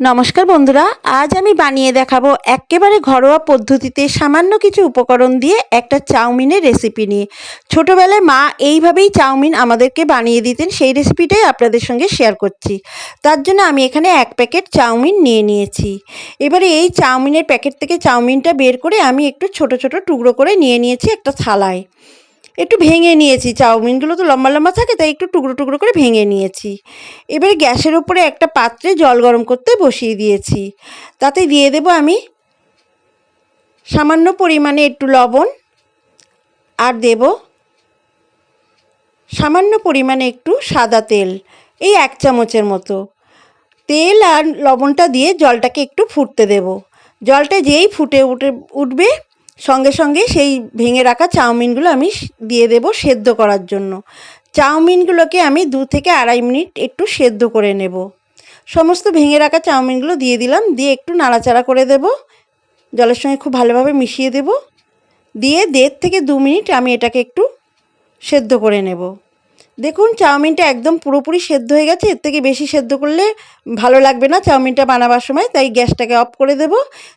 নমস্কার বন্ধুরা, আজ আমি বানিয়ে দেখাবো একেবারে ঘরোয়া পদ্ধতিতে সামান্য কিছু উপকরণ দিয়ে একটা চাউমিনের রেসিপি নিয়ে। ছোটোবেলায় মা এইভাবেই চাউমিন আমাদেরকে বানিয়ে দিতেন, সেই রেসিপিটাই আপনাদের সঙ্গে শেয়ার করছি। তার জন্য আমি এখানে এক প্যাকেট চাউমিন নিয়ে নিয়েছি। এবারে এই চাউমিনের প্যাকেট থেকে চাউমিনটা বের করে আমি একটু ছোট ছোট টুকরো করে নিয়ে নিয়েছি একটা থালায়। একটু ভেঙে নিয়েছি, চাউমিনগুলো তো লম্বা লম্বা থাকে, তাই একটু টুকরো টুকরো করে ভেঙে নিয়েছি। এবারে গ্যাসের উপরে একটা পাত্রে জল গরম করতে বসিয়ে দিয়েছি। তাতে দিয়ে দেব আমি সামান্য পরিমাণে একটু লবণ আর দেব সামান্য পরিমাণে একটু সাদা তেল, এই এক চামচের মতো। তেল আর লবণটা দিয়ে জলটাকে একটু ফুটতে দেব। জলটা যেই ফুটে উঠে, উঠবে সঙ্গে সঙ্গে সেই ভেঙে রাখা চাউমিনগুলো আমি দিয়ে দেব সেদ্ধ করার জন্য। চাউমিনগুলোকে আমি দু থেকে আড়াই মিনিট একটু সেদ্ধ করে নেব। সমস্ত ভেঙে রাখা চাউমিনগুলো দিয়ে দিলাম, দিয়ে একটু নাড়াচাড়া করে দেব। জলের সঙ্গে খুব ভালোভাবে মিশিয়ে দেব। দিয়ে দেড় থেকে দু মিনিট আমি এটাকে একটু সেদ্ধ করে নেব। দেখুন, চাউমিনটা একদম পুরোপুরি সেদ্ধ হয়ে গেছে। এর থেকে বেশি সেদ্ধ করলে ভালো লাগবে না চাউমিনটা বানাবার সময়। তাই গ্যাসটাকে অফ করে দেব।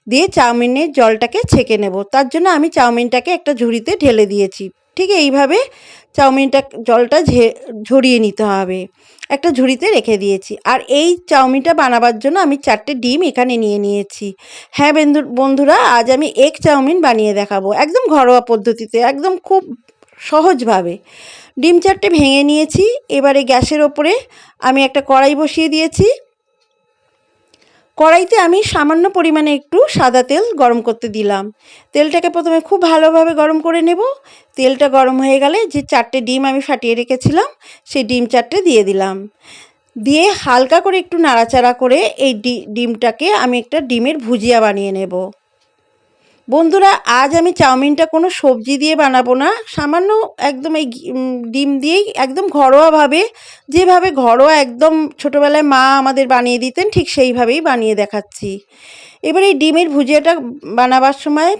দিয়ে চাউমিনের জলটাকে ছেঁকে নেব। তার জন্য আমি চাউমিনটাকে একটা ঝুড়িতে ঢেলে দিয়েছি। ঠিক এইভাবে চাউমিনটা, জলটা ঝরিয়ে নিতে হবে। একটা ঝুড়িতে রেখে দিয়েছি। আর এই চাউমিনটা বানাবার জন্য আমি চারটে ডিম এখানে নিয়ে নিয়েছি। হ্যাঁ বন্ধু বন্ধুরা, আজ আমি এগ চাউমিন বানিয়ে দেখাবো। একদম ঘরোয়া পদ্ধতিতে, একদম খুব সহজভাবে। ডিম চারটে ভেঙে নিয়েছি, এবারে গ্যাসের ওপরে আমি একটা কড়াই বসিয়ে দিয়েছি। কড়াইতে আমি সামান্য পরিমাণে একটু সাদা তেল গরম করতে দিলাম। তেলটাকে প্রথমে খুব ভালোভাবে গরম করে নেব। তেলটা গরম হয়ে গেলে যে চারটে ডিম আমি ফাটিয়ে রেখেছিলাম সেই ডিম চারটে দিয়ে দিলাম। দিয়ে হালকা করে একটু নাড়াচাড়া করে এই ডিমটাকে আমি একটা ডিমের ভুজিয়া বানিয়ে নেব। বন্ধুরা, আজ আমি চাউমিনটা কোনো সবজি দিয়ে বানাবো না। সামান্য একদম এই ডিম দিয়েই একদম ঘরোয়াভাবে, যেভাবে ঘরোয়া একদম ছোটোবেলায় মা আমাদের বানিয়ে দিতেন, ঠিক সেইভাবেই বানিয়ে দেখাচ্ছি। এবার এই ডিমের ভুজিয়াটা বানাবার সময়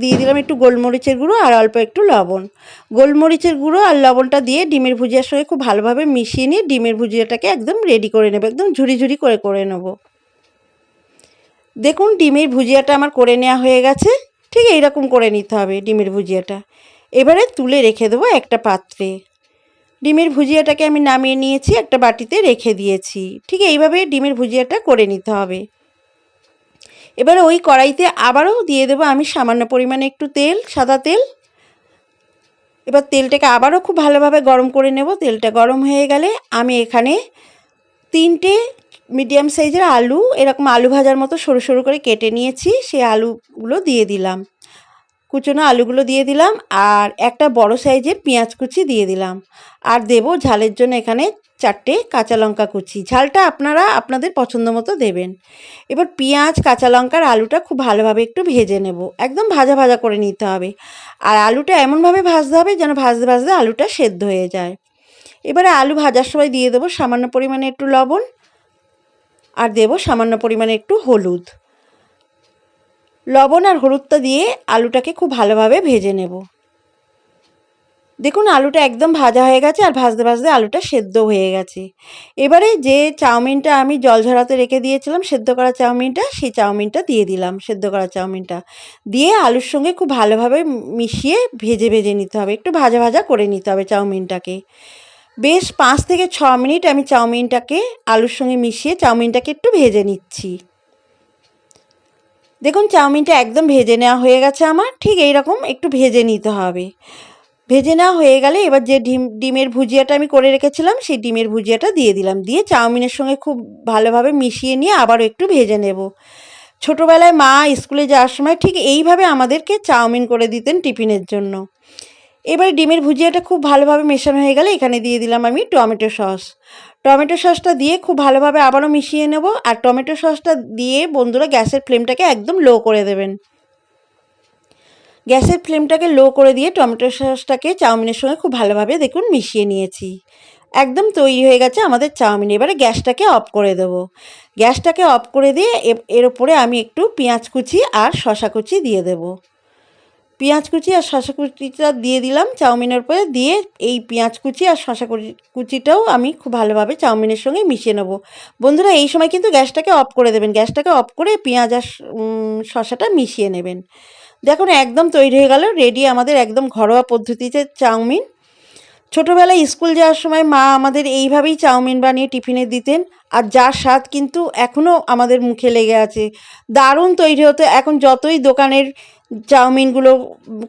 দিয়ে দিলাম একটু গোলমরিচের গুঁড়ো আর অল্প একটু লবণ। গোলমরিচের গুঁড়ো আর লবণটা দিয়ে ডিমের ভুজিয়ার সঙ্গে খুব ভালোভাবে মিশিয়ে নিয়ে ডিমের ভুজিয়াটাকে একদম রেডি করে নেব, একদম ঝুড়ি ঝুড়ি করে করে নেব। দেখুন, ডিমের ভুজিয়াটা আমার করে নেওয়া হয়ে গেছে। ঠিক এইরকম করে নিতে হবে ডিমের ভুজিয়াটা। এবারে তুলে রেখে দেবো একটা পাত্রে। ডিমের ভুজিয়াটাকে আমি নামিয়ে নিয়েছি, একটা বাটিতে রেখে দিয়েছি। ঠিক এইভাবে ডিমের ভুজিয়াটা করে নিতে হবে। এবারে ওই কড়াইতে আবারও দিয়ে দেবো আমি সামান্য পরিমাণে একটু তেল, সাদা তেল। এবার তেলটাকে আবারও খুব ভালোভাবে গরম করে নেব। তেলটা গরম হয়ে গেলে আমি এখানে তিনটে মিডিয়াম সাইজের আলু, এরকম আলু ভাজার মতো সরু সরু করে কেটে নিয়েছি, সেই আলুগুলো দিয়ে দিলাম। কুচনো আলুগুলো দিয়ে দিলাম আর একটা বড় সাইজের পেঁয়াজ কুচি দিয়ে দিলাম। আর দেব ঝালের জন্য এখানে চারটে কাঁচা লঙ্কা কুচি। ঝালটা আপনারা আপনাদের পছন্দ মতো দেবেন। এবার পেঁয়াজ, কাঁচা লঙ্কার আলুটা খুব ভালোভাবে একটু ভেজে নেব। একদম ভাজা ভাজা করে নিতে হবে। আর আলুটা এমনভাবে ভাজতে হবে যেন ভাজতে ভাজতে আলুটা সেদ্ধ হয়ে যায়। এবারে আলু ভাজার সময় দিয়ে দেবো সামান্য পরিমাণে একটু লবণ। আর দেব সামান্য পরিমাণে একটু হলুদ। লবণ আর হলুদটা দিয়ে আলুটাকে খুব ভালোভাবে ভেজে নেব। দেখুন, আলুটা একদম ভাজা হয়ে গেছে আর ভাজতে ভাজতে আলুটা সেদ্ধ হয়ে গেছে। এবারে যে চাউমিনটা আমি জল ঝরাতে রেখে দিয়েছিলাম, সেদ্ধ করা চাউমিনটা, সেই চাউমিনটা দিয়ে দিলাম, সেদ্ধ করা চাউমিনটা। দিয়ে আলুর সঙ্গে খুব ভালোভাবে মিশিয়ে ভেজে ভেজে নিতে হবে, একটু ভাজা ভাজা করে নিতে হবে চাউমিনটাকে। বেশ পাঁচ থেকে ছ মিনিট আমি চাউমিনটাকে আলুর সঙ্গে মিশিয়ে চাউমিনটাকে একটু ভেজে নিচ্ছি। দেখুন, চাউমিনটা একদম ভেজে নেওয়া হয়ে গেছে আমার। ঠিক এই রকম একটু ভেজে নিতে হবে। ভেজে নেওয়া হয়ে গেলে এবার যে ডিম, ডিমের ভুজিয়াটা আমি করে রেখেছিলাম, সেই ডিমের ভুজিয়াটা দিয়ে দিলাম। দিয়ে চাউমিনের সঙ্গে খুব ভালোভাবে মিশিয়ে নিয়ে আবারও একটু ভেজে নেব। ছোটোবেলায় মা স্কুলে যাওয়ার সময় ঠিক এইভাবে আমাদেরকে চাউমিন করে দিতেন টিফিনের জন্য। এবারে ডিমের ভুজিয়াটা খুব ভালোভাবে মেশানো হয়ে গেলে এখানে দিয়ে দিলাম আমি টমেটো সস। টমেটো সসটা দিয়ে খুব ভালোভাবে আবারও মিশিয়ে নেব আর টমেটো সসটা দিয়ে বন্ধুরা গ্যাসের ফ্লেমটাকে একদম লো করে দেবেন। গ্যাসের ফ্লেমটাকে লো করে দিয়ে টমেটো সসটাকে চাউমিনের সঙ্গে খুব ভালোভাবে দেখুন মিশিয়ে নিয়েছি। একদম তৈরি হয়ে গেছে আমাদের চাউমিন। এবারে গ্যাসটাকে অফ করে দেব। গ্যাসটাকে অফ করে দিয়ে এর ওপরে আমি একটু পেঁয়াজ কুচি আর শশা কুচি দিয়ে দেবো। পেঁয়াজ কুচি আর শশা কুচিটা দিয়ে দিলাম চাউমিনের উপরে দিয়ে এই পেঁয়াজ কুচি আর শশা কুচি, কুচিটাও আমি খুব ভালোভাবে চাউমিনের সঙ্গে মিশিয়ে নেব। বন্ধুরা, এই সময় কিন্তু গ্যাসটাকে অফ করে দেবেন। গ্যাসটাকে অফ করে পেঁয়াজ আর শশাটা মিশিয়ে নেবেন। দেখুন, একদম তৈরি হয়ে গেল রেডি আমাদের একদম ঘরোয়া পদ্ধতিতে চাউমিন। ছোটোবেলায় স্কুল যাওয়ার সময় মা আমাদের এইভাবেই চাউমিন বানিয়ে টিফিনে দিতেন আর যার স্বাদ কিন্তু এখনও আমাদের মুখে লেগে আছে। দারুণ তৈরি হতো। এখন যতই দোকানের চাউমিনগুলো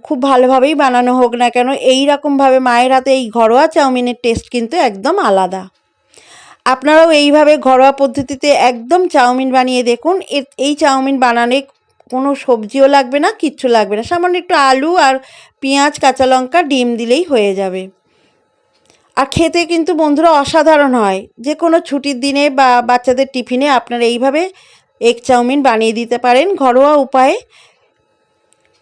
খুব ভালোভাবেই বানানো হোক না কেন, এই রকমভাবে মায়ের হাতে এই ঘরোয়া চাউমিনের টেস্ট কিন্তু একদম আলাদা। আপনারাও এইভাবে ঘরোয়া পদ্ধতিতে একদম চাউমিন বানিয়ে দেখুন। এই চাউমিন বানানে কোনো সবজিও লাগবে না, কিচ্ছু লাগবে না। সামান্য একটু আলু আর পেঁয়াজ, কাঁচা লঙ্কা, ডিম দিলেই হয়ে যাবে। আর খেতে কিন্তু বন্ধুরা অসাধারণ হয়। যে কোনো ছুটির দিনে বা বাচ্চাদের টিফিনে আপনারা এইভাবে এগ চাউমিন বানিয়ে দিতে পারেন। ঘরোয়া উপায়ে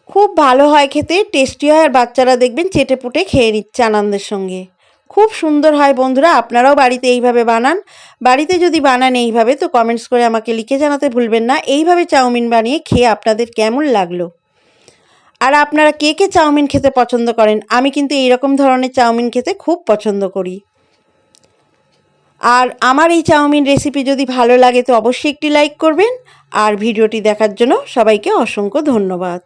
খুব ভালো হয় খেতে, টেস্টি হয় আর বাচ্চারা দেখবেন চেটে পুটে খেয়ে নিচ্ছে আনন্দের সঙ্গে। খুব সুন্দর হয় বন্ধুরা, আপনারাও বাড়িতে এইভাবে বানান। বাড়িতে যদি বানান এইভাবে, তো কমেন্টস করে আমাকে লিখে জানাতে ভুলবেন না। এইভাবে চাউমিন বানিয়ে খেয়ে আপনাদের কেমন লাগল? আর আপনারা কে কে চাউমিন খেতে পছন্দ করেন? আমি কিন্তু এইরকম ধরনের চাউমিন খেতে খুব পছন্দ করি। আর আমার এই চাউমিন রেসিপি যদি ভালো লাগে, তো অবশ্যই একটি লাইক করবেন। আর ভিডিওটি দেখার জন্য সবাইকে অসংখ্য ধন্যবাদ।